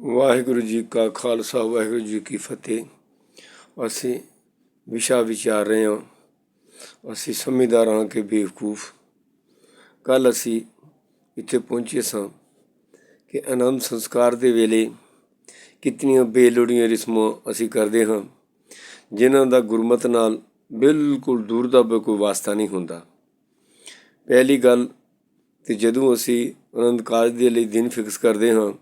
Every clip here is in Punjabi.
ਵਾਹਿਗੁਰੂ ਜੀ ਕਾ ਖਾਲਸਾ, ਵਾਹਿਗੁਰੂ ਜੀ ਕੀ ਫਤਿਹ। ਅਸੀਂ ਵਿਸ਼ਾ ਵਿਚਾਰ ਰਹੇ ਹਾਂ। ਅਸੀਂ ਸਮਝਦਾਰ ਹਾਂ ਕਿ ਬੇਵਕੂਫ। ਕੱਲ ਅਸੀਂ ਇੱਥੇ ਪਹੁੰਚੇ ਸਾਂ ਕਿ ਆਨੰਦ ਸੰਸਕਾਰ ਦੇ ਵੇਲੇ ਕਿਤਨੀਆਂ ਬੇਲੋੜੀਆਂ ਰਿਸਮਾਂ ਅਸੀਂ ਕਰਦੇ ਹਾਂ, ਜਿਨ੍ਹਾਂ ਦਾ ਗੁਰਮਤ ਨਾਲ ਬਿਲਕੁਲ ਦੂਰ ਦਾ ਕੋਈ ਵਾਸਤਾ ਨਹੀਂ ਹੁੰਦਾ। ਪਹਿਲੀ ਗੱਲ ਤੇ ਜਦੋਂ ਅਸੀਂ ਆਨੰਦ ਕਾਰਜ ਦੇ ਲਈ ਦਿਨ ਫਿਕਸ ਕਰਦੇ ਹਾਂ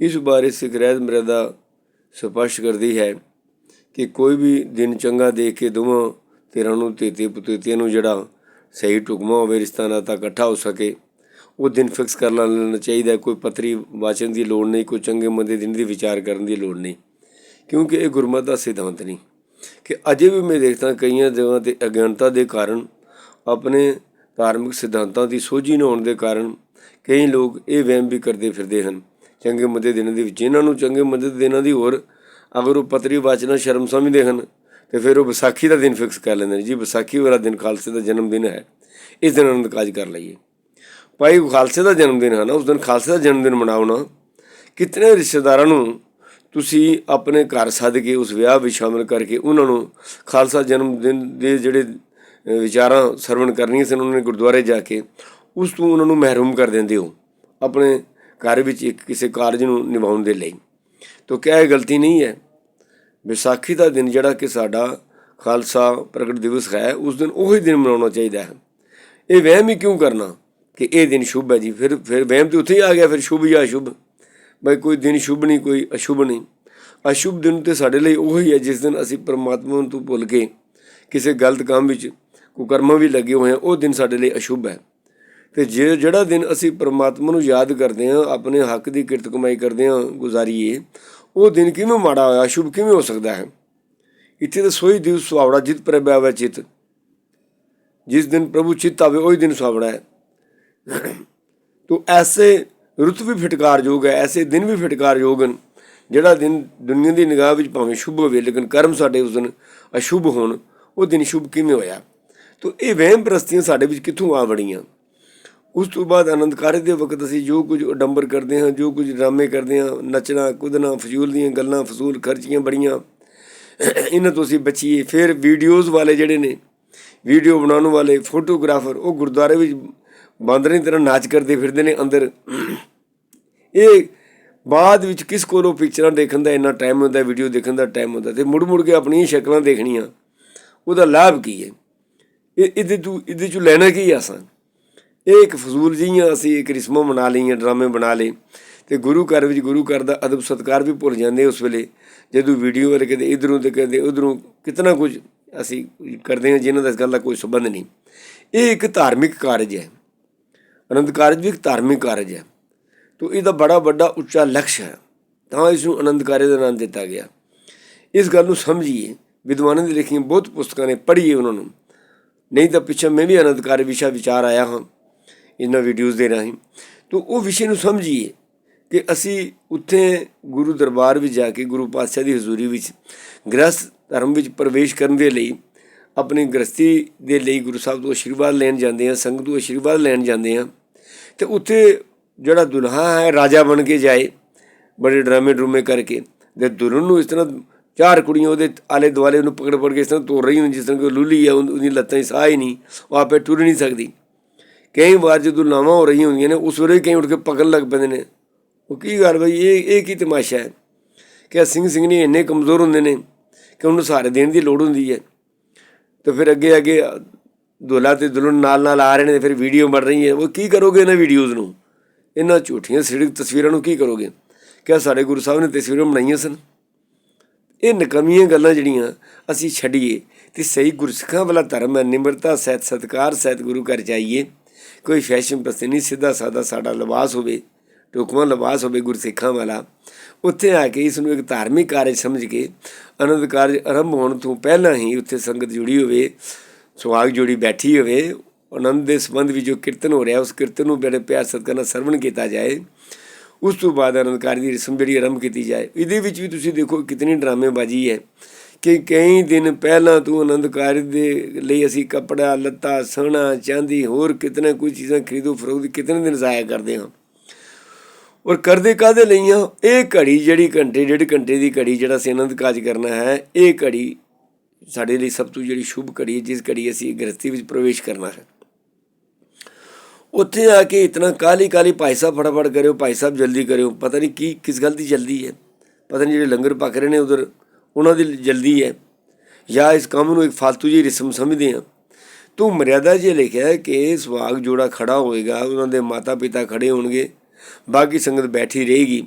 ਇਸ ਬਾਰੇ ਸਿੱਖ ਰਹਿਤ ਮਰਦਾ ਸਪਸ਼ਟ ਕਰਦੀ ਹੈ ਕਿ ਕੋਈ ਵੀ ਦਿਨ ਚੰਗਾ ਦੇਖ ਕੇ ਦੋਵਾਂ ਧਿਰਾਂ ਨੂੰ ਤੇਤੇ ਪਤੇਤੀਆਂ ਨੂੰ ਜਿਹੜਾ ਸਹੀ ਟੁਕਮਾ ਹੋਵੇ, ਰਿਸ਼ਤਾ ਨਾਤਾ ਇਕੱਠਾ ਹੋ ਸਕੇ। ਉਹ ਦਿਨ ਫਿਕਸ ਕਰ ਲੈਣਾ ਚਾਹੀਦਾ ਕੋਈ ਪਤਰੀ ਵਾਚਨ ਦੀ ਲੋੜ ਨਹੀਂ, ਕੋਈ ਚੰਗੇ ਮੰਦੇ ਦਿਨ ਦੀ ਵਿਚਾਰ ਕਰਨ ਦੀ ਲੋੜ ਨਹੀਂ। ਕਿਉਂਕਿ ਇਹ ਗੁਰਮਤ ਦਾ ਸਿਧਾਂਤ ਨਹੀਂ। ਕਿ ਅਜੇ ਵੀ ਮੈਂ ਦੇਖਦਾ ਕਈਆਂ ਜਗ੍ਹਾ ਤੇ ਅਗਿਆਨਤਾ ਦੇ ਕਾਰਨ, ਆਪਣੇ ਧਾਰਮਿਕ ਸਿਧਾਂਤਾਂ ਦੀ ਸੋਝੀ ਨਾ ਹੋਣ ਦੇ ਕਾਰਨ ਕਈ ਲੋਕ ਇਹ ਵਹਿਮ ਵੀ ਕਰਦੇ ਫਿਰਦੇ ਹਨ। ਚੰਗੇ ਮੰਦੇ ਦਿਨਾਂ ਦੇ ਵਿੱਚ। ਇਹਨਾਂ ਨੂੰ ਚੰਗੇ ਮੰਦੇ ਦਿਨਾਂ ਦੀ ਹੋਰ ਅਗਰ ਉਹ ਪਤਰੀ ਵਾਚਨਾ ਸ਼ਰਮ ਸਮਝਦੇ ਹਨ, ਤੇ ਫਿਰ ਉਹ ਵਿਸਾਖੀ ਦਾ ਦਿਨ ਫਿਕਸ ਕਰ ਲੈਂਦੇ ਨੇ। ਜੀ, ਵਿਸਾਖੀ ਵਾਲਾ ਦਿਨ ਖਾਲਸੇ ਦਾ ਜਨਮ ਦਿਨ ਹੈ। ਇਸ ਦਿਨ ਆਨੰਦ ਕਾਜ ਕਰ ਲਈਏ। ਭਾਈ, ਖਾਲਸੇ ਦਾ ਜਨਮ ਦਿਨ ਹੈ ਨਾ। ਉਸ ਦਿਨ ਖਾਲਸੇ ਦਾ ਜਨਮ ਦਿਨ ਮਨਾਉਣਾ ਕਿਤਨੇ ਰਿਸ਼ਤੇਦਾਰਾਂ ਨੂੰ ਤੁਸੀਂ ਆਪਣੇ ਘਰ ਸੱਦ ਕੇ, ਉਸ ਵਿਆਹ ਵਿੱਚ ਸ਼ਾਮਲ ਕਰਕੇ ਉਹਨਾਂ ਨੂੰ ਖਾਲਸਾ ਜਨਮ ਦਿਨ ਦੇ ਜਿਹੜੇ ਵਿਚਾਰਾਂ ਸਰਵਣ ਕਰਨੀਆਂ ਸਨ, ਉਹਨਾਂ ਨੇ ਗੁਰਦੁਆਰੇ ਜਾ ਕੇ, ਉਸ ਤੋਂ ਉਹਨਾਂ ਨੂੰ ਮਹਿਰੂਮ ਕਰ ਦਿੰਦੇ ਹੋ। ਆਪਣੇ ਘਰ ਵਿੱਚ ਇੱਕ ਕਿਸੇ ਕਾਰਜ ਨੂੰ ਨਿਭਾਉਣ ਦੇ ਲਈ। ਤਾਂ ਕਿਆ ਇਹ ਗਲਤੀ ਨਹੀਂ ਹੈ? ਵਿਸਾਖੀ ਦਾ ਦਿਨ ਜਿਹੜਾ ਕਿ ਸਾਡਾ ਖਾਲਸਾ ਪ੍ਰਗਟ ਦਿਵਸ ਹੈ, ਉਸ ਦਿਨ ਉਹੀ ਦਿਨ ਮਨਾਉਣਾ ਚਾਹੀਦਾ ਹੈ। ਇਹ ਵਹਿਮ ਹੀ ਕਿਉਂ ਕਰਨਾ ਕਿ ਇਹ ਦਿਨ ਸ਼ੁਭ ਹੈ ਜੀ? ਫਿਰ ਫਿਰ ਵਹਿਮ ਤੇ ਉੱਥੇ ਹੀ ਆ ਗਿਆ, ਫਿਰ ਸ਼ੁਭ ਜਾਂ ਅਸ਼ੁਭ ਬਈ ਕੋਈ ਦਿਨ ਸ਼ੁਭ ਨਹੀਂ, ਕੋਈ ਅਸ਼ੁਭ ਨਹੀਂ। ਅਸ਼ੁਭ ਦਿਨ ਤੇ ਸਾਡੇ ਲਈ ਉਹੀ ਹੈ, ਜਿਸ ਦਿਨ ਅਸੀਂ ਪਰਮਾਤਮਾ ਨੂੰ ਤੋਂ ਭੁੱਲ ਕੇ ਕਿਸੇ ਗਲਤ ਕੰਮ ਵਿੱਚ, ਕੁਕਰਮਾਂ ਵੀ ਲੱਗੇ ਹੋਏ ਹਾਂ, ਉਹ ਦਿਨ ਸਾਡੇ ਲਈ ਅਸ਼ੁਭ ਹੈ। ਤੇ ਜੇ ਜਿਹੜਾ ਦਿਨ ਅਸੀਂ ਪਰਮਾਤਮਾ ਨੂੰ ਯਾਦ ਕਰਦੇ ਹਾਂ, ਆਪਣੇ ਹੱਕ ਦੀ ਕਿਰਤ ਕਮਾਈ ਕਰਦੇ ਹਾਂ ਗੁਜ਼ਾਰੀਏ, ਉਹ ਦਿਨ ਕਿਵੇਂ ਮਾੜਾ ਹੋਇਆ, ਅਸ਼ੁਭ ਕਿਵੇਂ ਹੋ ਸਕਦਾ ਹੈ? ਇੱਥੇ ਤਾਂ ਸੋਈ ਦਿਵ ਸੁਹਾਵੜਾ ਜਿਤ ਪ੍ਰਭਾਵ ਹੈ ਚਿਤ। ਜਿਸ ਦਿਨ ਪ੍ਰਭੂ ਚਿਤ ਆਵੇ, ਉਹੀ ਦਿਨ ਸੁਹਾਵੜਾ ਹੈ। ਤੋ ਐਸੇ ਰੁੱਤ ਵੀ ਫਟਕਾਰਯੋਗ ਹੈ, ਐਸੇ ਦਿਨ ਵੀ ਫਟਕਾਰਯੋਗ ਹਨ, ਜਿਹੜਾ ਦਿਨ ਦੁਨੀਆ ਦੀ ਨਿਗਾਹ ਵਿੱਚ ਭਾਵੇਂ ਸ਼ੁਭ ਹੋਵੇ, ਲੇਕਿਨ ਕਰਮ ਸਾਡੇ ਉਸ ਦਿਨ ਅਸ਼ੁਭ ਹੋਣ, ਉਹ ਦਿਨ ਸ਼ੁਭ ਕਿਵੇਂ ਹੋਇਆ? ਤੋ ਇਹ ਵਹਿਮ ਪ੍ਰਸਤੀਆਂ ਸਾਡੇ ਵਿੱਚ ਕਿੱਥੋਂ ਆ ਵੜੀਆਂ? ਉਸ ਤੋਂ ਬਾਅਦ ਆਨੰਦ ਕਾਰਜ ਦੇ ਵਕਤ ਅਸੀਂ ਜੋ ਕੁਝ ਉਡੰਬਰ ਕਰਦੇ ਹਾਂ, ਜੋ ਕੁਝ ਡਰਾਮੇ ਕਰਦੇ ਹਾਂ, ਨੱਚਣਾ, ਕੁੱਦਣਾ, ਫਜ਼ੂਲ ਦੀਆਂ ਗੱਲਾਂ, ਫਜ਼ੂਲ ਖਰਚੀਆਂ ਬੜੀਆਂ, ਇਹਨਾਂ ਤੋਂ ਅਸੀਂ ਬਚੀਏ। ਫਿਰ ਵੀਡੀਓਜ਼ ਵਾਲੇ ਜਿਹੜੇ ਨੇ ਵੀਡੀਓ ਬਣਾਉਣ ਵਾਲੇ ਫੋਟੋਗ੍ਰਾਫਰ ਉਹ ਗੁਰਦੁਆਰੇ ਵਿੱਚ ਬਾਂਦਰਾਂ ਦੀ ਤਰ੍ਹਾਂ ਨਾਚ ਕਰਦੇ ਫਿਰਦੇ ਨੇ ਅੰਦਰ। ਇਹ ਬਾਅਦ ਵਿੱਚ ਕਿਸ ਕੋਲੋਂ ਪਿਕਚਰਾਂ ਦੇਖਣ ਦਾ ਇੰਨਾ ਟਾਈਮ ਹੁੰਦਾ ਵੀਡੀਓ ਦੇਖਣ ਦਾ ਟਾਈਮ ਹੁੰਦਾ? ਤੇ ਮੁੜ ਮੁੜ ਕੇ ਆਪਣੀਆਂ ਸ਼ਕਲਾਂ ਦੇਖਣੀਆਂ। ਉਹਦਾ ਲਾਭ ਕੀ ਹੈ? ਇਹ ਇਹਦੇ ਤੋਂ ਇਹਦੇ ਚੋਂ ਲੈਣਾ ਕੀ ਆ ਅਸਾਂ ਇਹ ਇੱਕ ਫਜ਼ੂਲ ਜਿਹੀਆਂ ਅਸੀਂ ਇੱਕ ਰਿਸਮਾਂ ਬਣਾ ਲਈਆਂ, ਡਰਾਮੇ ਬਣਾ ਲਏ। ਤੇ ਗੁਰੂ ਘਰ ਵਿੱਚ ਗੁਰੂ ਘਰ ਦਾ ਅਦਬ ਸਤਕਾਰ ਵੀ ਭੁੱਲ ਜਾਂਦੇ ਉਸ ਵੇਲੇ। ਜਦੋਂ ਵੀਡੀਓ ਵਾਲੇ ਕਹਿੰਦੇ ਇਧਰੋਂ ਤੇ ਕਹਿੰਦੇ ਉਧਰੋਂ ਕਿਤਨਾ ਕੁਝ ਅਸੀਂ ਕਰਦੇ ਹਾਂ ਜਿਨ੍ਹਾਂ ਦਾ ਇਸ ਗੱਲ ਦਾ ਕੋਈ ਸੰਬੰਧ ਨਹੀਂ। ਇਹ ਇੱਕ ਧਾਰਮਿਕ ਕਾਰਜ ਹੈ। ਅਨੰਦ ਕਾਰਜ ਵੀ ਇੱਕ ਧਾਰਮਿਕ ਕਾਰਜ ਹੈ। ਤੋ ਇਹਦਾ ਬੜਾ ਵੱਡਾ ਉੱਚਾ ਲਕਸ਼ ਹੈ। ਤਾਂ ਇਸ ਨੂੰ ਆਨੰਦ ਕਾਰਜ ਦਾ ਨਾਮ ਦਿੱਤਾ ਗਿਆ। ਇਸ ਗੱਲ ਨੂੰ ਸਮਝੀਏ। ਵਿਦਵਾਨਾਂ ਦੀ ਲਿਖੀਆਂ ਬਹੁਤ ਪੁਸਤਕਾਂ ਨੇ ਪੜ੍ਹੀਏ ਉਹਨਾਂ ਨੂੰ। ਨਹੀਂ ਤਾਂ ਪਿੱਛੇ ਮੈਂ ਵੀ ਆਨੰਦ ਕਾਰਜ ਵਿਸ਼ਾ ਵਿਚਾਰ ਆਇਆ ਹਾਂ। ਇਹਨਾਂ ਵੀਡੀਓਜ਼ ਦੇ ਰਾਹੀਂ। ਤੋ ਉਹ ਵਿਸ਼ੇ ਨੂੰ ਸਮਝੀਏ ਕਿ ਅਸੀਂ ਉੱਥੇ ਗੁਰੂ ਦਰਬਾਰ ਵਿੱਚ ਜਾ ਕੇ, ਗੁਰੂ ਪਾਤਸ਼ਾਹ ਦੀ ਹਜ਼ੂਰੀ ਵਿੱਚ ਗ੍ਰਸਥ ਧਰਮ ਵਿੱਚ ਪ੍ਰਵੇਸ਼ ਕਰਨ ਦੇ ਲਈ, ਆਪਣੀ ਗ੍ਰਸਤੀ ਦੇ ਲਈ ਗੁਰੂ ਸਾਹਿਬ ਤੋਂ ਆਸ਼ੀਰਵਾਦ ਲੈਣ ਜਾਂਦੇ ਆ ਸੰਗਤ ਤੋਂ ਆਸ਼ੀਰਵਾਦ ਲੈਣ ਜਾਂਦੇ ਆ ਤੇ ਉੱਥੇ ਜਿਹੜਾ ਦੁਲਹਾ ਹੈ, ਰਾਜਾ ਬਣ ਕੇ ਜਾਏ, ਬੜੇ ਡਰਾਮੇ ਡਰੂਮੇ ਕਰਕੇ, ਤੇ ਦੁਲਹਨ ਨੂੰ ਇਸ ਤਰ੍ਹਾਂ ਚਾਰ ਕੁੜੀਆਂ ਉਹਦੇ ਆਲੇ ਦੁਆਲੇ ਉਹਨੂੰ ਪਕੜ ਪਕੜ ਕੇ ਇਸ ਤਰ੍ਹਾਂ ਤੋੜ ਰਹੀਆਂ ਜਿਸ ਤਰ੍ਹਾਂ ਕਿ ਉਹ ਲੂਲੀ ਆ, ਉਹਦੀ ਲੱਤਾਂ 'ਚ ਸਾਹ ਹੀ ਨਹੀਂ, ਉਹ ਆਪੇ ਟੁਰ ਨਹੀਂ ਸਕਦੀ। ਕਈ ਵਾਰ ਜਦੋਂ ਲਾਵਾਂ ਹੋ ਰਹੀਆਂ ਹੁੰਦੀਆਂ ਨੇ, ਉਸ ਵੇਲੇ ਕਈ ਉੱਠ ਕੇ ਪਕੜ ਲੱਗ ਪੈਂਦੇ ਨੇ। ਉਹ ਕੀ ਗੱਲ ਬਈ, ਇਹ ਇਹ ਕੀ ਤਮਾਸ਼ਾ ਹੈ? ਕਿ ਸਿੰਘ ਸਿੰਘ ਨਹੀਂ ਇੰਨੇ ਕਮਜ਼ੋਰ ਹੁੰਦੇ ਨੇ ਕਿ ਉਹਨੂੰ ਸਾਰੇ ਦੇਣ ਦੀ ਲੋੜ ਹੁੰਦੀ ਹੈ। ਤੇ ਫਿਰ ਅੱਗੇ ਅੱਗੇ ਦੁਲਾ ਤੇ ਦੁਲਹਨ ਨਾਲ ਨਾਲ ਆ ਰਹੇ ਨੇ ਫਿਰ ਵੀਡੀਓ ਬਣ ਰਹੀ ਹੈ। ਉਹ ਕੀ ਕਰੋਗੇ ਇਹਨਾਂ ਵੀਡੀਓਜ਼ ਨੂੰ? ਇਹਨਾਂ ਝੂਠੀਆਂ ਸਿੜਕ ਤਸਵੀਰਾਂ ਨੂੰ ਕੀ ਕਰੋਗੇ? ਕਿਆ ਸਾਡੇ ਗੁਰੂ ਸਾਹਿਬ ਨੇ ਤਸਵੀਰਾਂ ਬਣਾਈਆਂ ਸਨ। ਇਹ ਨਕਮੀਆਂ ਗੱਲਾਂ ਜਿਹੜੀਆਂ ਅਸੀਂ ਛੱਡੀਏ ਤੇ ਸਹੀ ਗੁਰਸਿੱਖਾਂ ਵਾਲਾ ਧਰਮ ਹੈ। ਨਿਮਰਤਾ, ਸਹਿਤ ਸਤਕਾਰ, ਸਹਿਤ ਗੁਰੂ ਘਰ ਜਾਈਏ। ਕੋਈ ਫੈਸ਼ਨ ਪਸੰਦ ਨਹੀਂ, ਸਿੱਧਾ ਸਾਦਾ ਸਾਡਾ ਲਿਬਾਸ ਹੋਵੇ ਟੋਕਮਾ ਲਿਬਾਸ ਹੋਵੇ ਗੁਰਸਿੱਖਾਂ ਵਾਲਾ, ਉੱਥੇ ਆ ਕੇ ਇਸ ਨੂੰ ਇੱਕ ਧਾਰਮਿਕ ਕਾਰਜ ਸਮਝ ਕੇ, ਆਨੰਦ ਕਾਰਜ ਆਰੰਭ ਹੋਣ ਤੋਂ ਪਹਿਲਾਂ ਹੀ ਉੱਥੇ ਸੰਗਤ ਜੁੜੀ ਹੋਵੇ, ਸੁਹਾਗ ਜੋੜੀ ਬੈਠੀ ਹੋਵੇ, ਆਨੰਦ ਦੇ ਸੰਬੰਧ ਵਿੱਚ ਜੋ ਕੀਰਤਨ ਹੋ ਰਿਹਾ, ਉਸ ਕੀਰਤਨ ਨੂੰ ਬੜੇ ਪਿਆਰ ਸਦਕਾ ਨਾਲ ਸਰਵਣ ਕੀਤਾ ਜਾਏ, ਉਸ ਤੋਂ ਬਾਅਦ ਆਨੰਦ ਕਾਰਜ ਦੀ ਰਸਮ ਜਿਹੜੀ ਆਰੰਭ ਕੀਤੀ ਜਾਏ। ਇਹਦੇ ਵਿੱਚ ਵੀ ਤੁਸੀਂ ਦੇਖੋ ਕਿਤਨੀ ਡਰਾਮੇਬਾਜ਼ੀ ਹੈ। ਕਿ ਕਈ ਦਿਨ ਪਹਿਲਾਂ ਤੋਂ ਆਨੰਦ ਕਾਰਜ ਦੇ ਲਈ ਅਸੀਂ ਕੱਪੜਾ, ਲੱਤਾ ਸੋਨਾ ਚਾਂਦੀ, ਹੋਰ ਕਿਤਨੇ ਕੋਈ ਚੀਜ਼ਾਂ ਖਰੀਦੋ ਫਰੋਖਤ ਕਿਤਨੇ ਦਿਨ ਜ਼ਾਇਆ ਕਰਦੇ ਹਾਂ। ਔਰ ਕਰਦੇ ਕਾਦੇ ਲਈ ਆ ਇਹ ਘੜੀ ਜਿਹੜੀ ਘੰਟੇ, ਡੇਢ ਘੰਟੇ ਦੀ ਘੜੀ ਜਿਹੜਾ ਅਸੀਂ ਆਨੰਦ ਕਾਜ ਕਰਨਾ ਹੈ, ਇਹ ਘੜੀ ਸਾਡੇ ਲਈ ਸਭ ਤੋਂ ਜਿਹੜੀ ਸ਼ੁਭ ਘੜੀ ਹੈ, ਜਿਸ ਘੜੀ ਅਸੀਂ ਗ੍ਰਸਤੀ ਵਿੱਚ ਪ੍ਰਵੇਸ਼ ਕਰਨਾ ਹੈ। ਉੱਥੇ ਆ ਕੇ ਇਤਨਾ ਕਾਲੀ ਕਾਲੀ ਭਾਈ ਸਾਹਿਬ ਫਟਾਫਟ ਕਰਿਓ, ਭਾਈ ਸਾਹਿਬ ਜਲਦੀ ਕਰਿਓ, ਪਤਾ ਨਹੀਂ ਕੀ, ਕਿਸ ਗੱਲ ਦੀ ਜਲਦੀ ਹੈ? ਪਤਾ ਨਹੀਂ ਜਿਹੜੇ ਲੰਗਰ ਪੱਕ ਰਹੇ ਨੇ ਉਧਰ। ਉਹਨਾਂ ਦੀ ਜਲਦੀ ਹੈ। ਜਾਂ ਇਸ ਕੰਮ ਨੂੰ ਇੱਕ ਫालतू ਜਿਹੀ ਰਸਮ ਸਮਝਦੇ ਆ ਤੂੰ ਮਰਿਆਦਾ ਜੇ ਲਿਖਿਆ ਕਿ ਸੁਹਾਗ ਜੋੜਾ ਖੜਾ ਹੋਏਗਾ, ਉਹਨਾਂ ਦੇ ਮਾਤਾ ਪਿਤਾ ਖੜੇ ਹੋਣਗੇ ਬਾਕੀ ਸੰਗਤ ਬੈਠੀ ਰਹੇਗੀ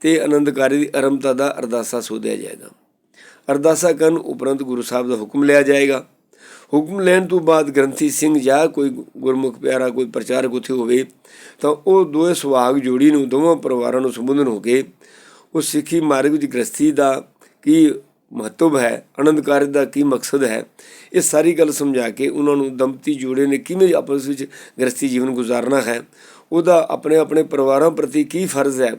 ਤੇ ਆਨੰਦਕਾਰੀ ਦੀ ਅਰਮਤਾ ਦਾ ਅਰਦਾਸਾ ਸੋਧਿਆ ਜਾਏਗਾ। ਅਰਦਾਸਾ ਕਰਨ ਉਪਰੰਤ ਗੁਰੂ ਸਾਹਿਬ ਦਾ ਹੁਕਮ ਲਿਆ ਜਾਏਗਾ। ਹੁਕਮ ਲੈਣ ਤੋਂ ਬਾਅਦ ਗ੍ਰੰਥੀ ਸਿੰਘ ਜਾਂ ਕੋਈ ਗੁਰਮੁਖ ਪਿਆਰਾ, ਕੋਈ ਪ੍ਰਚਾਰਕ ਉੱਥੇ ਹੋਵੇ, ਤਾਂ ਉਹ ਦੋਵੇਂ ਸੁਹਾਗ ਜੋੜੀ ਨੂੰ ਦੋਵਾਂ ਪਰਿਵਾਰਾਂ ਨੂੰ ਸੰਬੋਧਨ ਹੋ ਕੇ ਉਹ ਸਿੱਖੀ ਮਾਰਗ ਵਿੱਚ ਗ੍ਰਸਤੀ ਦਾ ਕੀ ਮਹੱਤਵ ਹੈ, ਆਨੰਦ ਕਾਰਜ ਦਾ ਕੀ ਮਕਸਦ ਹੈ, ਇਹ ਸਾਰੀ ਗੱਲ ਸਮਝਾ ਕੇ ਉਹਨਾਂ ਨੂੰ ਦੰਪਤੀ ਜੋੜੇ ਨੇ ਕਿਵੇਂ ਆਪਸ ਵਿੱਚ ਗ੍ਰਸਤੀ ਜੀਵਨ ਗੁਜ਼ਾਰਨਾ ਹੈ। ਉਹਦਾ ਆਪਣੇ ਆਪਣੇ ਪਰਿਵਾਰਾਂ ਪ੍ਰਤੀ ਕੀ ਫਰਜ਼ ਹੈ?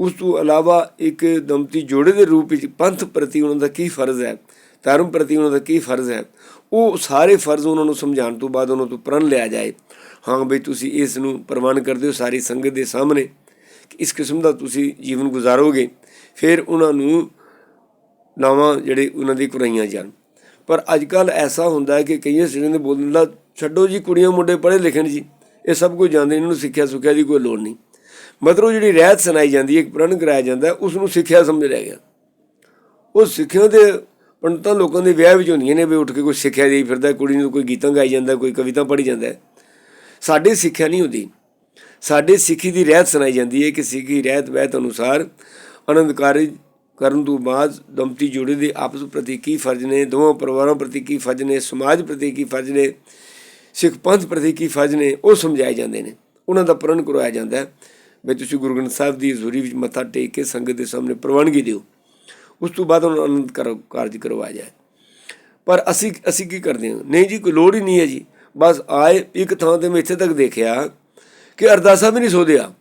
ਉਸ ਤੋਂ ਇਲਾਵਾ ਇੱਕ ਦੰਪਤੀ ਜੋੜੇ ਦੇ ਰੂਪ ਵਿੱਚ ਪੰਥ ਪ੍ਰਤੀ ਉਹਨਾਂ ਦਾ ਕੀ ਫਰਜ਼ ਹੈ? ਧਰਮ ਪ੍ਰਤੀ ਉਹਨਾਂ ਦਾ ਕੀ ਫਰਜ਼ ਹੈ? ਉਹ ਸਾਰੇ ਫਰਜ਼ ਉਹਨਾਂ ਨੂੰ ਸਮਝਾਉਣ ਤੋਂ ਬਾਅਦ ਉਹਨਾਂ ਤੋਂ ਪ੍ਰਣ ਲਿਆ ਜਾਏ। ਹਾਂ ਬਈ ਤੁਸੀਂ ਇਸ ਨੂੰ ਪ੍ਰਵਾਨ ਕਰਦੇ ਹੋ ਸਾਰੀ ਸੰਗਤ ਦੇ ਸਾਹਮਣੇ ਇਸ ਕਿਸਮ ਦਾ ਤੁਸੀਂ ਜੀਵਨ ਗੁਜ਼ਾਰੋਗੇ। ਫਿਰ ਉਹਨਾਂ ਨੂੰ ਨਾਵਾਂ ਜਿਹੜੇ ਉਹਨਾਂ ਦੀ ਕੁਰਾਈਆਂ ਜਾਣ। ਪਰ ਅੱਜ ਕੱਲ ਐਸਾ ਹੁੰਦਾ ਹੈ ਕਿ ਕਈਆਂ ਸਿਰਾਂ ਦੇ ਬੋਲ ਦਿੰਦਾ ਛੱਡੋ ਜੀ, ਕੁੜੀਆਂ ਮੁੰਡੇ ਪੜ੍ਹੇ ਲਿਖਣ ਜੀ, ਇਹ ਸਭ ਕੁਝ ਜਾਣਦੇ ਇਹਨਾਂ ਨੂੰ ਸਿੱਖਿਆ ਸੁੱਖਿਆ ਦੀ ਕੋਈ ਲੋੜ ਨਹੀਂ। ਮਤਲਬ ਜਿਹੜੀ ਰਹਿਤ ਸੁਣਾਈ ਜਾਂਦੀ ਹੈ, ਇੱਕ ਪ੍ਰਣ ਕਰਾਇਆ ਜਾਂਦਾ ਉਸ ਨੂੰ ਸਿੱਖਿਆ ਸਮਝ ਲਿਆ ਗਿਆ। ਉਹ ਸਿੱਖਿਆ ਦੇ ਪੰਡਤਾਂ ਲੋਕਾਂ ਦੇ ਵਿਆਹ ਵਿੱਚ ਹੁੰਦੀਆਂ ਨੇ, ਵੀ ਉੱਠ ਕੇ ਕੋਈ ਸਿੱਖਿਆ ਦੇਈ ਫਿਰਦਾ, ਕੁੜੀ ਨੂੰ ਕੋਈ ਗੀਤਾਂ ਗਾਈ ਜਾਂਦਾ, ਕੋਈ ਕਵਿਤਾ ਪੜ੍ਹੀ ਜਾਂਦਾ। ਹੈ। ਸਾਡੀ ਸਿੱਖਿਆ ਨਹੀਂ ਹੁੰਦੀ। ਸਾਡੇ ਸਿੱਖੀ ਦੀ ਰਹਿਤ ਸੁਣਾਈ ਜਾਂਦੀ ਹੈ ਕਿ ਸਿੱਖੀ ਰਹਿਤ ਵਹਿਤ ਅਨੁਸਾਰ ਆਨੰਦ ਕਾਰਜ ਕਰਨ ਤੋਂ ਬਾਅਦ ਦੰਪਤੀ ਜੋੜੇ ਦੇ ਆਪਸ ਪ੍ਰਤੀ ਕੀ ਫਰਜ਼ ਨੇ, ਦੋਵਾਂ ਪਰਿਵਾਰਾਂ ਪ੍ਰਤੀ ਕੀ ਫਰਜ਼ ਨੇ, ਸਮਾਜ ਪ੍ਰਤੀ ਕੀ ਫਰਜ਼ ਨੇ, ਸਿੱਖ ਪੰਥ ਪ੍ਰਤੀ ਕੀ ਫਰਜ਼ ਨੇ, ਉਹ ਸਮਝਾਏ ਜਾਂਦੇ ਨੇ। ਉਹਨਾਂ ਦਾ ਪ੍ਰਣ ਕਰਵਾਇਆ ਜਾਂਦਾ ਹੈ। ਵੀ ਤੁਸੀਂ ਗੁਰੂ ਗ੍ਰੰਥ ਸਾਹਿਬ ਦੀ ਹਜ਼ੂਰੀ ਵਿੱਚ ਮੱਥਾ ਟੇਕ ਕੇ ਸੰਗਤ ਦੇ ਸਾਹਮਣੇ ਪ੍ਰਵਾਨਗੀ ਦਿਓ। ਉਸ ਤੋਂ ਬਾਅਦ ਉਹਨਾਂ ਨੂੰ ਆਨੰਦ ਕਰ- ਕਾਰਜ ਕਰਵਾਇਆ ਜਾਏ। ਪਰ ਅਸੀਂ ਅਸੀਂ ਕੀ ਕਰਦੇ ਹਾਂ? ਨਹੀਂ ਜੀ, ਕੋਈ ਲੋੜ ਹੀ ਨਹੀਂ ਹੈ ਜੀ। ਬਸ ਆਏ, ਇੱਕ ਥਾਂ ਤੇ ਮੈਂ ਇੱਥੇ ਤੱਕ ਦੇਖਿਆ ਕਿ ਅਰਦਾਸਾ ਵੀ ਨਹੀਂ ਸੋਧਿਆ।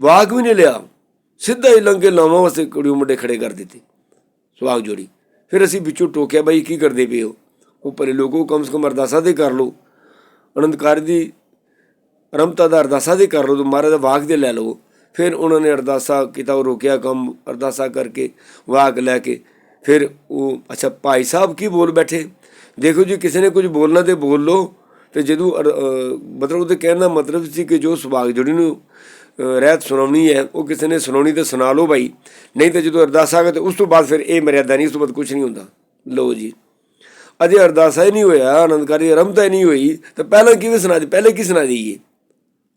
ਵਾਕ ਵੀ ਨਹੀਂ ਲਿਆ। ਸਿੱਧਾ ਹੀ ਲੰਘ ਕੇ ਲਾਵਾਂ ਵਾਸਤੇ ਕੁੜੀ ਮੁੰਡੇ ਖੜੇ ਕਰ ਦਿੱਤੇ। ਸੁਹਾਗ ਜੋੜੀ। ਫਿਰ ਅਸੀਂ ਵਿੱਚੋਂ ਟੋਕਿਆ, ਬਾਈ, ਕੀ ਕਰਦੇ ਪਏ ਹੋ? ਉਹ ਪਰੇ ਲੋਕੋ ਕਮ ਸੇ ਕਮ ਅਰਦਾਸਾ ਤੇ ਕਰ ਲਓ। ਆਨੰਦਕਾਰ ਦੀ ਰਮਤਾ ਦਾ ਅਰਦਾਸਾ ਦੇ ਕਰ ਲਓ ਤੇ ਮਹਾਰਾਜ ਦਾ ਵਾਕ ਦੇ ਲੈ ਲਓ। ਫਿਰ ਉਹਨਾਂ ਨੇ ਅਰਦਾਸਾ ਕੀਤਾ, ਉਹ ਰੋਕਿਆ ਕੰਮ, ਅਰਦਾਸਾ ਕਰਕੇ ਵਾਕ ਲੈ ਕੇ। ਫਿਰ ਉਹ, ਅੱਛਾ, ਭਾਈ ਸਾਹਿਬ ਕੀ ਬੋਲ ਬੈਠੇ? ਦੇਖੋ ਜੀ, ਕਿਸੇ ਨੇ ਕੁਝ ਬੋਲਣਾ ਤੇ ਬੋਲ ਲਓ। ਤੇ ਜਦੋਂ ਅਰ- ਮਤਲਬ ਉਹਦੇ ਕਹਿਣ ਦਾ ਮਤਲਬ ਸੀ ਕਿ ਜੋ ਸੁਭਾਗ ਜੁੜੀ ਨੂੰ ਰਹਿਤ ਸੁਣਾਉਣੀ ਹੈ, ਉਹ ਕਿਸੇ ਨੇ ਸੁਣਾਉਣੀ ਤੇ ਸੁਣਾ ਲਓ ਭਾਈ। ਨਹੀਂ ਤੇ ਜਦੋਂ ਅਰਦਾਸ ਆ ਗਿਆ ਤੇ ਉਸ ਤੋਂ ਬਾਅਦ ਫਿਰ ਇਹ ਮਰਿਆਦਾ ਨਹੀਂ, ਉਸ ਤੋਂ ਬਾਅਦ ਕੁਝ ਨਹੀਂ ਹੁੰਦਾ। ਲਓ ਜੀ। ਅਜੇ ਅਰਦਾਸਾ ਹੀ ਨਹੀਂ ਹੋਇਆ ਆਨੰਦਕਾਰੀ ਰਮਤਾ ਹੀ ਨਹੀਂ ਹੋਈ, ਤਾਂ ਪਹਿਲਾਂ ਕਿਵੇਂ ਸੁਣਾ ਦੇ ਪਹਿਲੇ ਕੀ ਸੁਣਾ ਦਈਏ?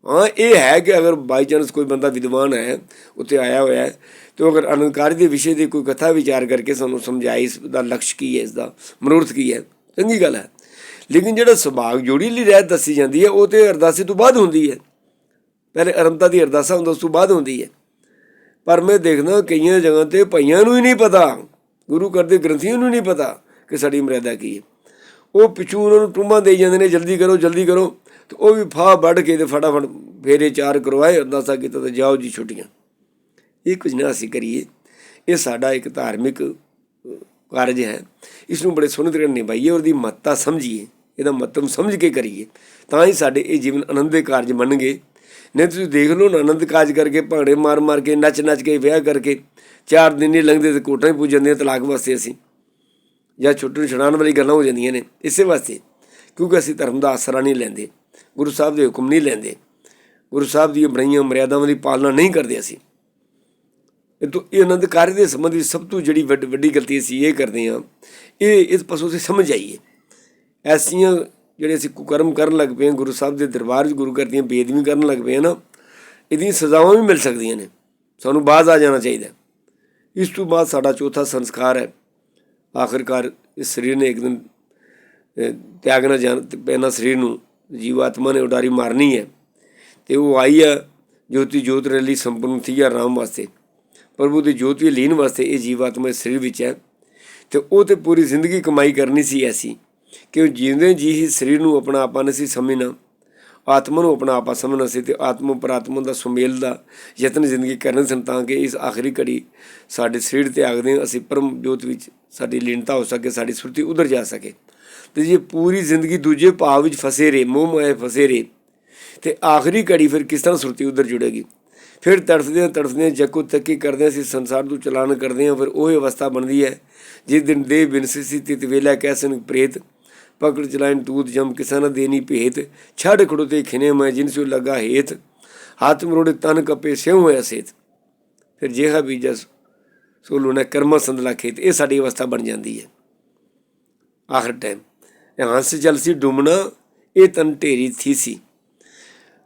ਹਾਂ, ਇਹ ਹੈ ਕਿ ਅਗਰ ਬਾਈ ਚਾਂਸ ਕੋਈ ਬੰਦਾ ਵਿਦਵਾਨ ਹੈ, ਉੱਥੇ ਆਇਆ ਹੋਇਆ ਹੈ, ਤੇ ਉਹ ਅਗਰ ਆਨੰਦਕਾਰੀ ਦੇ ਵਿਸ਼ੇ ਦੀ ਕੋਈ ਕਥਾ ਵਿਚਾਰ ਕਰਕੇ ਸਾਨੂੰ ਸਮਝਾਏ, ਇਸ ਦਾ ਲਕਸ਼ ਕੀ ਹੈ, ਇਸ ਦਾ ਮਨੋਰਥ ਕੀ ਹੈ, ਚੰਗੀ ਗੱਲ ਹੈ। ਲੇਕਿਨ ਜਿਹੜਾ ਸੁਭਾਗ ਜੋੜੀ ਲਈ ਰਹਿਤ ਦੱਸੀ ਜਾਂਦੀ ਹੈ, ਉਹ ਤੇ ਅਰਦਾਸੇ ਤੋਂ ਬਾਅਦ ਹੁੰਦੀ ਹੈ। ਪਹਿਲੇ ਅਰੰਤਾ ਦੀ ਅਰਦਾਸਾ ਹੁੰਦਾ ਉਸ ਤੋਂ ਬਾਅਦ ਹੁੰਦੀ ਹੈ। ਪਰ ਮੈਂ ਦੇਖਦਾ ਕਈਆਂ ਜਗ੍ਹਾ ਤੇ ਭਈਆਂ ਨੂੰ ਹੀ ਨਹੀਂ ਪਤਾ, ਗੁਰੂ ਘਰ ਦੇ ਗ੍ਰੰਥੀਆਂ ਨੂੰ ਨਹੀਂ ਪਤਾ ਕਿ ਸਾਡੀ ਮਰਿਆਦਾ ਕੀ ਹੈ। ਉਹ ਪਿੱਛੋਂ ਉਹਨਾਂ ਨੂੰ ਟੁੰਬਾਂ ਦੇਈ ਜਾਂਦੇ ਨੇ, ਜਲਦੀ ਕਰੋ ਜਲਦੀ ਕਰੋ, ਤੇ ਉਹ ਵੀ ਫਾਹ ਵੱਢ ਕੇ ਤੇ ਫਟਾਫਟ ਫੇਰੇ ਚਾਰ ਕਰਵਾਏ, ਅਰਦਾਸਾ ਕੀਤਾ ਤੇ ਜਾਓ ਜੀ ਛੁੱਟੀਆਂ। ਇਹ ਕੁਝ ਨਾ ਅਸੀਂ ਕਰੀਏ। ਇਹ ਸਾਡਾ ਇੱਕ ਧਾਰਮਿਕ ਕਾਰਜ ਹੈ। ਇਸ ਨੂੰ ਬੜੇ ਸੋਹਣੇ ਤਰੀਕੇ ਨਾਲ ਨਿਭਾਈਏ ਔਰ ਦੀ ਮਹੱਤਤਾ ਸਮਝੀਏ। ਇਹਦਾ ਮਹੱਤਵ ਸਮਝ ਕੇ ਕਰੀਏ। ਤਾਂ ਹੀ ਸਾਡੇ ਇਹ ਜੀਵਨ ਆਨੰਦ ਦੇ ਕਾਰਜ ਬਣਨਗੇ। ਨਹੀਂ, ਤੁਸੀਂ ਦੇਖ ਲਓ ਨਾ, ਆਨੰਦ ਕਾਜ ਕਰਕੇ, ਭਾਂਗੜੇ ਮਾਰ ਮਾਰ ਕੇ, ਨੱਚ ਨੱਚ ਕੇ, ਵਿਆਹ ਕਰਕੇ, ਚਾਰ ਦਿਨ ਨਹੀਂ ਲੰਘਦੇ ਤੇ ਕੋਟਾਂ ਹੀ ਪੂਜ ਜਾਂਦੀਆਂ ਤਲਾਕ ਵਾਸਤੇ ਅਸੀਂ। ਜਾਂ ਛੁੱਟਣ ਛਡਾਉਣ ਵਾਲੀ ਗੱਲਾਂ ਹੋ ਜਾਂਦੀਆਂ ਨੇ, ਇਸੇ ਵਾਸਤੇ। ਕਿਉਂਕਿ ਅਸੀਂ ਧਰਮ ਦਾ ਆਸਰਾ ਨਹੀਂ ਲੈਂਦੇ, ਗੁਰੂ ਸਾਹਿਬ ਦੇ ਹੁਕਮ ਨਹੀਂ ਲੈਂਦੇ। ਗੁਰੂ ਸਾਹਿਬ ਦੀਆਂ ਬਣਾਈਆਂ ਮਰਿਆਦਾਵਾਂ ਦੀ ਪਾਲਣਾ ਨਹੀਂ ਕਰਦੇ ਅਸੀਂ। ਇਹ ਤੋਂ, ਇਹ ਆਨੰਦ ਕਾਰਜ ਦੇ ਸੰਬੰਧੀ ਸਭ ਤੋਂ ਜਿਹੜੀ ਵੱਡ- ਵੱਡੀ ਗਲਤੀ ਅਸੀਂ ਇਹ ਕਰਦੇ ਹਾਂ, ਇਹ ਇਸ ਪਾਸੋਂ ਅਸੀਂ ਸਮਝ ਆਈਏ ਐਸੀਆਂ ਜਿਹੜੇ ਅਸੀਂ ਕੁਕਰਮ ਕਰਨ ਲੱਗ ਪਏ ਹਾਂ ਗੁਰੂ ਸਾਹਿਬ ਦੇ ਦਰਬਾਰ ਵਿੱਚ ਗੁਰੂ ਘਰ ਦੀਆਂ ਬੇਦਬੀ ਕਰਨ ਲੱਗ ਪਏ ਹਾਂ ਨਾ ਇਹਦੀਆਂ ਸਜ਼ਾਵਾਂ ਵੀ ਮਿਲ ਸਕਦੀਆਂ ਨੇ। ਸਾਨੂੰ ਬਾਜ਼ ਆ ਜਾਣਾ ਚਾਹੀਦਾ ਇਸ ਤੋਂ ਬਾਅਦ ਸਾਡਾ ਚੌਥਾ ਸੰਸਕਾਰ ਹੈ। ਆਖਿਰਕਾਰ ਇਸ ਸਰੀਰ ਨੇ ਇੱਕ ਦਿਨ ਅਹ, ਤਿਆਗਣਾ ਜਾਣ ਪੈਣਾ ਸਰੀਰ ਨੂੰ ਜੀਵਾਤਮਾ ਨੇ ਉਡਾਰੀ ਮਾਰਨੀ ਹੈ। ਤੇ ਉਹ ਆਈ ਆ ਜੋਤੀ ਜੋਤ ਰਲੀ ਸੰਪੂਰਨ ਥੀ ਆ ਰਾਮ ਵਾਸਤੇ। ਪ੍ਰਭੂ ਦੀ ਜੋਤੀ ਲੀਨ ਵਾਸਤੇ ਇਹ ਜੀਵਾਤਮਾ ਇਸ ਸਰੀਰ ਵਿੱਚ ਹੈ। ਤੇ ਉਹ ਤੇ ਪੂਰੀ ਜ਼ਿੰਦਗੀ ਕਮਾਈ ਕਰਨੀ ਸੀ ਐਸੀ। ਕਿ ਜਿਉਂਦੇ ਜੀ ਹੀ ਸਰੀਰ ਨੂੰ ਆਪਣਾ ਆਪਾ ਨਹੀਂ ਸੀ ਸਮਝਣਾ, ਆਤਮਾ ਨੂੰ ਆਪਣਾ ਆਪਾ ਸਮਝਣਾ ਸੀ ਤੇ ਆਤਮਾ ਪਰਾਤਮਾ ਦਾ ਸੁਮੇਲ ਦਾ ਯਤਨ ਜ਼ਿੰਦਗੀ ਕਰਨ ਸਨ ਤਾਂ ਕਿ ਇਸ ਆਖਰੀ ਘੜੀ ਸਾਡੇ ਸਰੀਰ ਤੇ ਆਗਦੇ ਅਸੀਂ ਪਰਮ ਜੋਤ ਵਿੱਚ ਸਾਡੀ ਲੀਨਤਾ ਹੋ ਸਕੇ, ਸਾਡੀ ਸੁਰਤੀ ਉਧਰ ਜਾ ਸਕੇ। ਤੇ ਜੇ ਪੂਰੀ ਜ਼ਿੰਦਗੀ ਦੂਜੇ ਭਾਵ ਵਿੱਚ ਫਸੇ ਰਹੇ ਮੋਹ ਮਾਇਆ ਫਸੇ ਰਹੇ, ਤੇ ਆਖਰੀ ਘੜੀ ਫਿਰ ਕਿਸ ਤਰ੍ਹਾਂ ਸੁਰਤੀ ਉਧਰ ਜੁੜੇਗੀ? ਫਿਰ ਤੜਫਦੇ ਹਾਂ ਤੜਫਦੇ ਜੱਕੂ ਤੱਕੀ ਕਰਦੇ ਅਸੀਂ? ਸੰਸਾਰ ਨੂੰ ਚਲਾਨ ਕਰਦੇ ਹਾਂ, ਫਿਰ ਉਹ ਅਵਸਥਾ ਬਣਦੀ ਹੈ, ਜਿਸ ਦਿਨ ਦੇਹ ਬਿਨਸੀ ਸੀ, ਤਿਤ ਵੇਲਾ ਕਹਿ ਕੈਸਨ ਪ੍ਰੇਤ ਪਕੜ ਚਲਾਇਨ ਤੂਤ ਜਮ ਕਿਸਨ ਦੇਨੀ ਭੇਤ। ਛੜ ਖੜੋਤੇ ਖਿਨੇ ਮੈਂ ਜਿਨ ਸੋ ਲਗਾ ਹੇਤ। ਹੱਥ ਮਰੋੜੇ ਤਨ ਕਪੇ ਸਿਉ ਹੋਇਆ ਸੇਤ। ਫਿਰ ਜਿਹਾ ਬੀਜਾ ਸੋ ਲੂਣਾ ਕਰਮਾ ਸੰਦਲਾ ਖੇਤ। ਇਹ ਸਾਡੀ ਅਵਸਥਾ ਬਣ ਜਾਂਦੀ ਹੈ। ਆਖਰ ਟਾਈਮ ਇਹ ਹੰਸ ਜਲ ਸੀ ਡੁੰਮਣਾ, ਇਹ ਤਨ ਢੇਰੀ ਥੀ ਸੀ।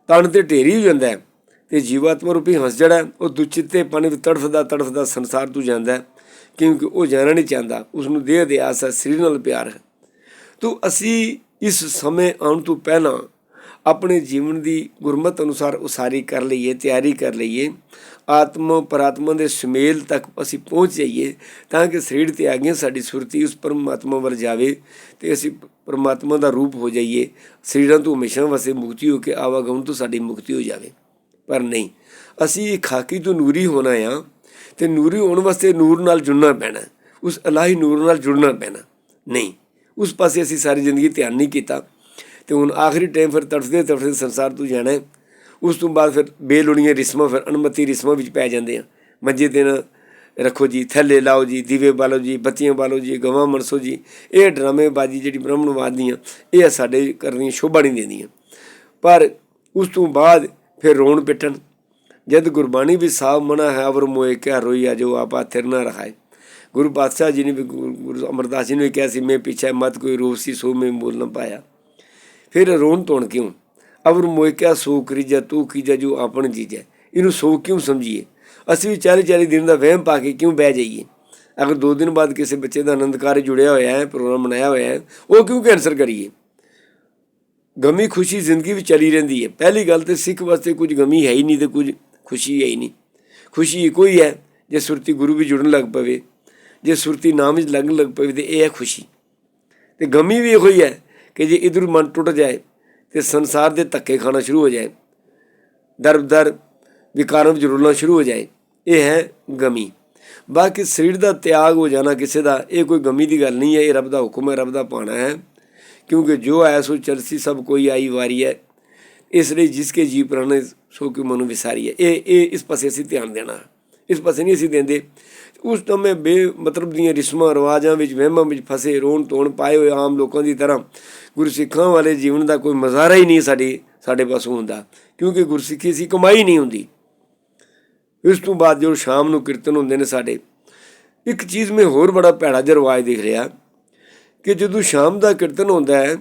ਤਨ ਤੇ ਢੇਰੀ ਹੋ ਜਾਂਦਾ ਹੈ। ਤੇ ਜੀਵਾਤਮਾ ਰੂਪੀ ਹੰਸ ਜਿਹੜਾ ਉਹ ਦੁਚਿੱਤੇ ਪਾਣੀ ਵਿੱਚ ਤੜਫਦਾ ਤੜਫਦਾ ਸੰਸਾਰ ਤੋਂ ਜਾਂਦਾ ਕਿਉਂਕਿ ਉਹ ਜਾਣਾ ਨਹੀਂ ਚਾਹੁੰਦਾ ਉਸ ਨੂੰ ਦੇਹ ਦੇ ਆਸ ਹੈ, ਸਰੀਰ ਨਾਲ ਪਿਆਰ ਹੈ। ਤੋ ਅਸੀਂ ਇਸ ਸਮੇਂ ਆਉਣ ਤੋਂ ਪਹਿਲਾਂ ਆਪਣੇ ਜੀਵਨ ਦੀ ਗੁਰਮਤ ਅਨੁਸਾਰ ਉਸਾਰੀ ਕਰ ਲਈਏ, ਤਿਆਰੀ ਕਰ ਲਈਏ। ਆਤਮਾ ਪਰਾਤਮਾ ਦੇ ਸੁਮੇਲ ਤੱਕ ਅਸੀਂ ਪਹੁੰਚ ਜਾਈਏ ਤਾਂ ਕਿ ਸਰੀਰ ਤੇ ਆ ਗਈਆਂ ਸਾਡੀ ਸੁਰਤੀ ਉਸ ਪਰਮਾਤਮਾ ਵੱਲ ਜਾਵੇ ਤੇ ਅਸੀਂ ਪਰਮਾਤਮਾ ਦਾ ਰੂਪ ਹੋ ਜਾਈਏ। ਸਰੀਰਾਂ ਤੋਂ ਹਮੇਸ਼ਾ ਵਸੇ ਮੁਕਤੀ ਹੋ ਕੇ ਆਵਾਗਮਨ ਤੋਂ ਸਾਡੀ ਮੁਕਤੀ ਹੋ ਜਾਵੇ। ਪਰ ਨਹੀਂ, ਅਸੀਂ ਖਾਕੀ ਤੋਂ ਨੂਰੀ ਹੋਣਾ ਆ ਤੇ ਨੂਰੀ ਹੋਣ ਵਾਸਤੇ ਨੂਰ ਨਾਲ ਜੁੜਨਾ ਪੈਣਾ। ਉਸ ਅਲਾਹੀ ਨੂਰ ਨਾਲ ਜੁੜਨਾ ਪੈਣਾ। ਨਹੀਂ ਉਸ ਪਾਸੇ ਅਸੀਂ ਸਾਰੀ ਜ਼ਿੰਦਗੀ ਧਿਆਨ ਨਹੀਂ ਕੀਤਾ ਤੇ ਹੁਣ ਆਖਰੀ ਟਾਈਮ ਫਿਰ ਤੜਫਦੇ ਤੜਫਦੇ ਸੰਸਾਰ ਤੋਂ ਜਾਣਾ ਹੈ। ਉਸ ਤੋਂ ਬਾਅਦ ਫਿਰ ਬੇਲੋੜੀਆਂ ਰਿਸਮਾਂ, ਫਿਰ ਅਨਮਤੀ ਰਿਸਮਾਂ ਵਿੱਚ ਪੈ ਜਾਂਦੇ ਆ। ਮੰਜੇ ਤੇ ਨਾ ਰੱਖੋ ਜੀ, ਥੱਲੇ ਲਾਓ ਜੀ, ਦੀਵੇ ਬਾਲੋ ਜੀ, ਬੱਤੀਆਂ ਬਾਲੋ ਜੀ ਗਵਾਂ ਮਨਸੋ ਜੀ। ਇਹ ਡਰਾਮੇਬਾਜ਼ੀ ਜਿਹੜੀ ਬ੍ਰਾਹਮਣਵਾਦ ਦੀਆਂ, ਇਹ ਸਾਡੇ ਕਰਨੀਆਂ ਸ਼ੋਭਾ ਨਹੀਂ ਦਿੰਦੀਆਂ। ਪਰ ਉਸ ਤੋਂ ਬਾਅਦ ਫਿਰ ਰੋਣ ਪਿੱਟਣ। ਜਦ ਗੁਰਬਾਣੀ ਵੀ ਸਾਫ਼ ਮਨਾ ਹੈ, ਅਵਰ ਮੋਏ ਕਿਆ ਆ ਜੋ ਆਪਾ ਥਿਰ ਨਾ ਰਹਾਏ। ਗੁਰੂ ਪਾਤਸ਼ਾਹ ਜੀ ਨੇ ਵੀ ਗੁਰੂ ਗੁਰੂ ਅਮਰਦਾਸ ਜੀ ਨੇ ਵੀ ਕਿਹਾ ਸੀ, ਮੈਂ ਪਿੱਛੇ ਮਤ ਕੋਈ ਰੂਪ ਸੀ, ਸੋ ਮੈਂ ਬੋਲ ਨਾ ਪਾਇਆ। ਫਿਰ ਰੋਣ ਤੋਣ ਕਿਉਂ? ਅਵਰ ਮੋਏ ਕਿਆ ਸੋ ਕਰੀਜਾ, ਤੂੰ ਕੀਜਾ, ਜੋ ਆਪਣ ਜੀਜੈ। ਇਹਨੂੰ ਸੋ ਕਿਉਂ ਸਮਝੀਏ? ਅਸੀਂ ਵੀ 40 40 ਦਿਨ ਦਾ ਵਹਿਮ ਪਾ ਕੇ ਕਿਉਂ ਬਹਿ ਜਾਈਏ? ਅਗਰ ਦੋ ਦਿਨ ਬਾਅਦ ਕਿਸੇ ਬੱਚੇ ਦਾ ਆਨੰਦ ਕਾਰਜ ਜੁੜਿਆ ਹੋਇਆ ਹੈ, ਪ੍ਰੋਗਰਾਮ ਬਣਾਇਆ ਹੋਇਆ ਹੈ, ਉਹ ਕਿਉਂ ਕੈਂਸਲ ਕਰੀਏ? ਗਮੀ ਖੁਸ਼ੀ ਜ਼ਿੰਦਗੀ ਵਿੱਚ ਚਲੀ ਰਹਿੰਦੀ ਹੈ। ਪਹਿਲੀ ਗੱਲ ਤੇ ਸਿੱਖ ਵਾਸਤੇ ਕੁਝ ਗਮੀ ਹੈ ਹੀ ਨਹੀਂ ਤੇ ਕੁਝ ਖੁਸ਼ੀ ਹੈ ਹੀ ਨਹੀਂ। ਖੁਸ਼ੀ ਇੱਕੋ ਹੀ ਹੈ, ਜੇ ਸੁਰਤੀ ਗੁਰੂ ਵੀ ਜੁੜਨ ਲੱਗ ਪਵੇ। ਜੇ ਸੁਰਤੀ ਨਾਮ ਵਿੱਚ ਲੱਗਣ ਲੱਗ ਪਵੇ ਤੇ ਇਹ ਹੈ ਖੁਸ਼ੀ। ਤੇ ਗਮੀ ਵੀ ਇਹੋ ਹੀ ਹੈ ਕਿ ਜੇ ਇਧਰ ਮਨ ਟੁੱਟ ਜਾਏ ਤੇ ਸੰਸਾਰ ਦੇ ਧੱਕੇ ਖਾਣਾ ਸ਼ੁਰੂ ਹੋ ਜਾਏ ਦਰ ਦਰ ਵਿਕਾਰਾਂ ਵਿੱਚ ਰੁਲਣਾ ਸ਼ੁਰੂ ਹੋ ਜਾਏ, ਇਹ ਹੈ ਗਮੀ। ਬਾਕੀ ਸਰੀਰ ਦਾ ਤਿਆਗ ਹੋ ਜਾਣਾ ਕਿਸੇ ਦਾ, ਇਹ ਕੋਈ ਗਮੀ ਦੀ ਗੱਲ ਨਹੀਂ ਹੈ, ਇਹ ਰੱਬ ਦਾ ਹੁਕਮ ਹੈ, ਰੱਬ ਦਾ ਪਾਣਾ ਹੈ। ਕਿਉਂਕਿ ਜੋ ਐਸੋ ਚਲਸੀ ਸਭ ਕੋਈ ਆਈ ਵਾਰੀ ਹੈ। ਇਸ ਲਈ ਜਿਸ ਕੇ ਜੀ ਪ੍ਰਾਣੇ ਸੋ ਕਿ ਮਨੁ ਵਿਸਾਰੀ ਹੈ। ਇਹ ਇਹ ਇਸ ਪਾਸੇ ਅਸੀਂ ਧਿਆਨ ਦੇਣਾ। ਇਸ ਪਾਸੇ ਨਹੀਂ ਅਸੀਂ ਦਿੰਦੇ। ਉਸ ਸਮੇਂ ਬੇ ਮਤਲਬ ਦੀਆਂ ਰਿਸਮਾਂ, ਰਿਵਾਜਾਂ ਵਿੱਚ, ਵਹਿਮਾਂ ਵਿੱਚ ਫਸੇ, ਰੋਣ ਤੋਣ ਪਾਏ ਹੋਏ ਆਮ ਲੋਕਾਂ ਦੀ ਤਰ੍ਹਾਂ ਗੁਰਸਿੱਖਾਂ ਵਾਲੇ ਜੀਵਨ ਦਾ ਕੋਈ ਮਜ਼ਾਰਾ ਹੀ ਨਹੀਂ ਸਾਡੇ ਸਾਡੇ ਪਾਸੋਂ ਹੁੰਦਾ। ਕਿਉਂਕਿ ਗੁਰਸਿੱਖੀ ਸੀ ਕਮਾਈ ਨਹੀਂ ਹੁੰਦੀ। ਇਸ ਤੋਂ ਬਾਅਦ ਜੋ ਸ਼ਾਮ ਨੂੰ ਕੀਰਤਨ ਹੁੰਦੇ ਨੇ ਸਾਡੇ, ਇੱਕ ਚੀਜ਼ ਮੈਂ ਹੋਰ ਬੜਾ ਭੈੜਾ ਜਿਹਾ ਰਿਵਾਜ ਦੇਖ ਰਿਹਾ ਕਿ ਜਦੋਂ ਸ਼ਾਮ ਦਾ ਕੀਰਤਨ ਹੁੰਦਾ ਹੈ,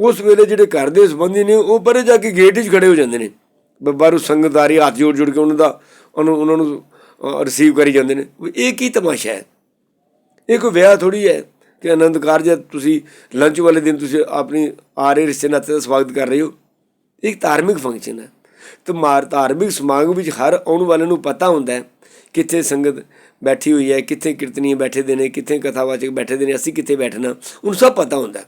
ਉਸ ਵੇਲੇ ਜਿਹੜੇ ਘਰ ਦੇ ਸੰਬੰਧੀ ਨੇ, ਉਹ ਪਰੇ ਜਾ ਕੇ ਗੇਟ 'ਚ ਖੜੇ ਹੋ ਜਾਂਦੇ ਨੇ। ਬ- ਬਾਹਰੋਂ ਸੰਗਤਦਾਰੀ ਹੱਥ ਜੋੜ ਜੋੜ ਕੇ ਉਹਨਾਂ ਦਾ, ਉਹਨੂੰ ਉਹਨਾਂ ਨੂੰ ਰਿਸੀਵ ਕਰੀ ਜਾਂਦੇ ਨੇ। ਵੀ ਇਹ ਕੀ ਤਮਾਸ਼ਾ ਹੈ? ਇਹ ਕੋਈ ਵਿਆਹ ਥੋੜੀ ਹੈ ਕਿ ਆਨੰਦ ਕਾਰਜ ਹੈ, ਤੁਸੀਂ ਲੰਚ ਵਾਲੇ ਦਿਨ ਤੁਸੀਂ ਆਪਣੀ ਆ ਰਹੇ ਰਿਸ਼ਤੇ ਨਾਤੇ ਦਾ ਸਵਾਗਤ ਕਰ ਰਹੇ ਹੋ। ਇਹ ਇੱਕ ਧਾਰਮਿਕ ਫੰਕਸ਼ਨ ਹੈ। ਤੇ ਮਾਰ ਧਾਰਮਿਕ ਸਮਾਗਮ ਵਿੱਚ ਹਰ ਆਉਣ ਵਾਲੇ ਨੂੰ ਪਤਾ ਹੁੰਦਾ ਹੈ ਕਿੱਥੇ ਸੰਗਤ ਬੈਠੀ ਹੋਈ ਹੈ ਕਿੱਥੇ ਕੀਰਤਨੀਏ ਬੈਠੇ ਦੇ ਨੇ ਕਿੱਥੇ ਕਥਾਵਾਚਕ ਬੈਠੇ ਦੇ ਨੇ ਅਸੀਂ ਕਿੱਥੇ ਬੈਠਣਾ ਉਹਨੂੰ ਸਭ ਪਤਾ ਹੁੰਦਾ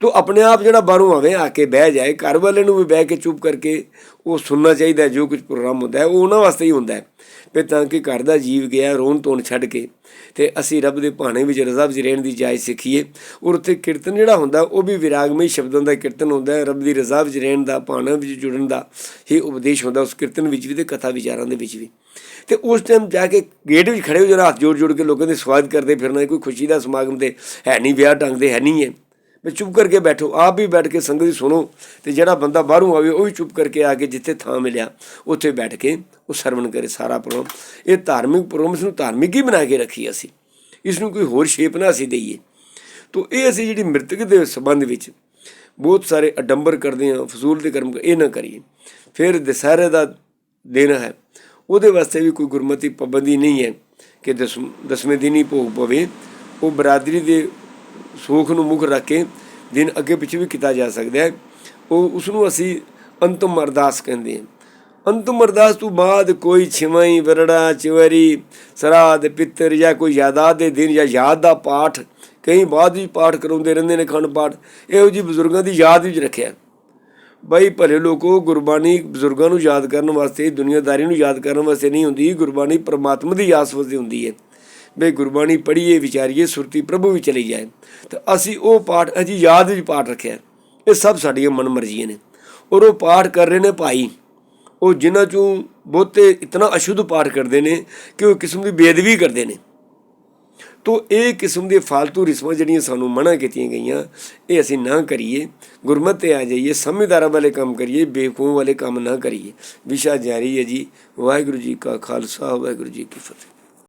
ਤੋ ਆਪਣੇ ਆਪ ਜਿਹੜਾ ਬਾਹਰੋਂ ਆਵੇ, ਆ ਕੇ ਬਹਿ ਜਾਏ, ਘਰ ਵਾਲੇ ਨੂੰ ਵੀ ਬਹਿ ਕੇ ਚੁੱਪ ਕਰਕੇ ਉਹ ਸੁਣਨਾ ਚਾਹੀਦਾ ਜੋ ਕੁਝ ਪ੍ਰੋਗਰਾਮ ਹੁੰਦਾ ਹੈ, ਉਹ ਉਹਨਾਂ ਵਾਸਤੇ ਹੀ ਹੁੰਦਾ ਹੈ। ਵੀ ਤਾਂ ਕਿ ਘਰ ਦਾ ਜੀਵ ਗਿਆ, ਰੋਣ ਧੋਣ ਛੱਡ ਕੇ, ਤੇ ਅਸੀਂ ਰੱਬ ਦੇ ਭਾਣੇ ਵਿੱਚ, ਰਜ਼ਾ ਵਿੱਚ ਰਹਿਣ ਦੀ ਜਾਇਜ਼ ਸਿੱਖੀਏ। ਔਰ ਉੱਥੇ ਕੀਰਤਨ ਜਿਹੜਾ ਹੁੰਦਾ, ਉਹ ਵੀ ਵਿਰਾਗਮਈ ਸ਼ਬਦਾਂ ਦਾ ਕੀਰਤਨ ਹੁੰਦਾ ਹੈ, ਰੱਬ ਦੀ ਰਜ਼ਾ ਵਿੱਚ ਰਹਿਣ ਦਾ, ਭਾਣਾ ਵਿੱਚ ਜੁੜਨ ਦਾ ਹੀ ਉਪਦੇਸ਼ ਹੁੰਦਾ, ਉਸ ਕੀਰਤਨ ਵਿੱਚ ਵੀ ਤੇ ਕਥਾ ਵਿਚਾਰਾਂ ਦੇ ਵਿੱਚ ਵੀ। ਤੇ ਉਸ ਟਾਈਮ ਜਾ ਕੇ ਗੇਟ ਵਿੱਚ ਖੜੇ ਹੋ ਜਾਣਾ ਹੱਥ ਜੋੜ ਜੋੜ ਕੇ ਲੋਕਾਂ ਦੇ ਸਵਾਗਤ ਕਰਦੇ ਫਿਰਨਾ ਕੋਈ ਖੁਸ਼ੀ ਦਾ ਸਮਾਗਮ ਤੇ ਹੈ ਨਹੀਂ, ਵਿਆਹ ਢੰਗ ਦੇ ਹੈ ਨਹੀਂ ਹੈ। ਵੀ ਚੁੱਪ ਕਰਕੇ ਬੈਠੋ, ਆਪ ਵੀ ਬੈਠ ਕੇ ਸੰਗਤ ਦੀ ਸੁਣੋ ਤੇ ਜਿਹੜਾ ਬੰਦਾ ਬਾਹਰੋਂ ਆਵੇ, ਉਹ ਵੀ ਚੁੱਪ ਕਰਕੇ ਆ ਕੇ ਜਿੱਥੇ ਥਾਂ ਮਿਲਿਆ, ਉੱਥੇ ਬੈਠ ਕੇ ਉਹ ਸਰਵਣ ਕਰੇ ਸਾਰਾ ਪ੍ਰੋਗਰਾਮ। ਇਹ ਧਾਰਮਿਕ ਪ੍ਰੋਗਰਾਮ ਇਸ ਨੂੰ ਧਾਰਮਿਕ ਹੀ ਬਣਾ ਕੇ ਰੱਖੀ ਅਸੀਂ। ਇਸ ਨੂੰ ਕੋਈ ਹੋਰ ਸ਼ੇਪ ਨਾ ਅਸੀਂ ਦਈਏ। ਤੋ ਇਹ ਅਸੀਂ ਜਿਹੜੀ ਮ੍ਰਿਤਕ ਦੇ ਸੰਬੰਧ ਵਿੱਚ ਬਹੁਤ ਸਾਰੇ ਅਡੰਬਰ ਕਰਦੇ ਹਾਂ, ਫਜ਼ੂਲ ਦੇ ਕਰਮ, ਇਹ ਨਾ ਕਰੀਏ। ਫਿਰ ਦਸਹਿਰੇ ਦਾ ਦਿਨ ਹੈ, ਉਹਦੇ ਵਾਸਤੇ ਵੀ ਕੋਈ ਗੁਰਮਤੀ ਪਾਬੰਦੀ ਨਹੀਂ ਹੈ ਕਿ ਦਸ ਦਸਵੇਂ ਦਿਨ ਹੀ ਭੋਗ ਪਵੇ। ਉਹ ਬਰਾਦਰੀ ਦੇ ਸੋਖ ਨੂੰ ਮੁੱਖ ਰੱਖ ਕੇ ਦਿਨ ਅੱਗੇ ਪਿੱਛੇ ਵੀ ਕੀਤਾ ਜਾ ਸਕਦਾ ਹੈ। ਉਹ ਉਸ ਨੂੰ ਅਸੀਂ ਅੰਤਮ ਅਰਦਾਸ ਕਹਿੰਦੇ ਹਾਂ। ਅੰਤਮ ਅਰਦਾਸ ਤੋਂ ਬਾਅਦ ਕੋਈ ਛਿਵਾਈ, ਵਰੜਾ, ਚਵਰੀ, ਸਰਾਧ, ਪਿੱਤਰ ਜਾਂ ਕੋਈ ਯਾਦਾਦ ਦੇ ਦਿਨ ਜਾਂ ਯਾਦ ਦਾ ਪਾਠ, ਕਈ ਬਾਅਦ ਵੀ ਪਾਠ ਕਰਾਉਂਦੇ ਰਹਿੰਦੇ ਨੇ ਖੰਡ ਪਾਠ, ਇਹੋ ਜੀ ਬਜ਼ੁਰਗਾਂ ਦੀ ਯਾਦ ਵਿੱਚ ਰੱਖਿਆ। ਬਈ ਭਲੇ ਲੋਕੋ, ਗੁਰਬਾਣੀ ਬਜ਼ੁਰਗਾਂ ਨੂੰ ਯਾਦ ਕਰਨ ਵਾਸਤੇ, ਦੁਨੀਆਦਾਰੀ ਨੂੰ ਯਾਦ ਕਰਨ ਵਾਸਤੇ ਨਹੀਂ ਹੁੰਦੀ, ਗੁਰਬਾਣੀ ਪਰਮਾਤਮਾ ਦੀ ਯਾਦ ਵਾਸਤੇ ਹੁੰਦੀ ਹੈ। ਬਈ ਗੁਰਬਾਣੀ ਪੜ੍ਹੀਏ, ਵਿਚਾਰੀਏ, ਸੁਰਤੀ ਪ੍ਰਭੂ ਵਿੱਚ ਚਲੀ ਜਾਏ। ਤਾਂ ਅਸੀਂ ਉਹ ਪਾਠ ਅਜੀ ਯਾਦ ਵਿੱਚ ਪਾਠ ਰੱਖਿਆ ਇਹ ਸਭ ਸਾਡੀਆਂ ਮਨ ਮਰਜ਼ੀਆਂ ਨੇ। ਔਰ ਉਹ ਪਾਠ ਕਰ ਰਹੇ ਨੇ ਭਾਈ। ਉਹ ਜਿਨ੍ਹਾਂ ਚੋਂ ਬਹੁਤੇ ਇਤਨਾ ਅਸ਼ੁੱਧ ਪਾਠ ਕਰਦੇ ਨੇ ਕਿ ਉਹ ਕਿਸਮ ਦੀ ਬੇਅਦਬੀ ਕਰਦੇ ਨੇ। ਤੋ ਇਹ ਕਿਸਮ ਦੇ ਫालतू ਰਿਸਮਾਂ ਜਿਹੜੀਆਂ ਸਾਨੂੰ ਮਨਾ ਕੀਤੀਆਂ ਗਈਆਂ, ਇਹ ਅਸੀਂ ਨਾ ਕਰੀਏ। ਗੁਰਮਤਿ ਤੇ ਆ ਜਾਈਏ, ਸਮਝਦਾਰਾਂ ਵਾਲੇ ਕੰਮ ਕਰੀਏ, ਬੇਵਕੂਫ ਵਾਲੇ ਕੰਮ ਨਾ ਕਰੀਏ। ਵਿਸ਼ਾ ਜਾਰੀ ਹੈ ਜੀ। ਵਾਹਿਗੁਰੂ ਜੀ ਕਾ ਖਾਲਸਾ, ਵਾਹਿਗੁਰੂ ਜੀ ਕੀ ਫਤਿਹ।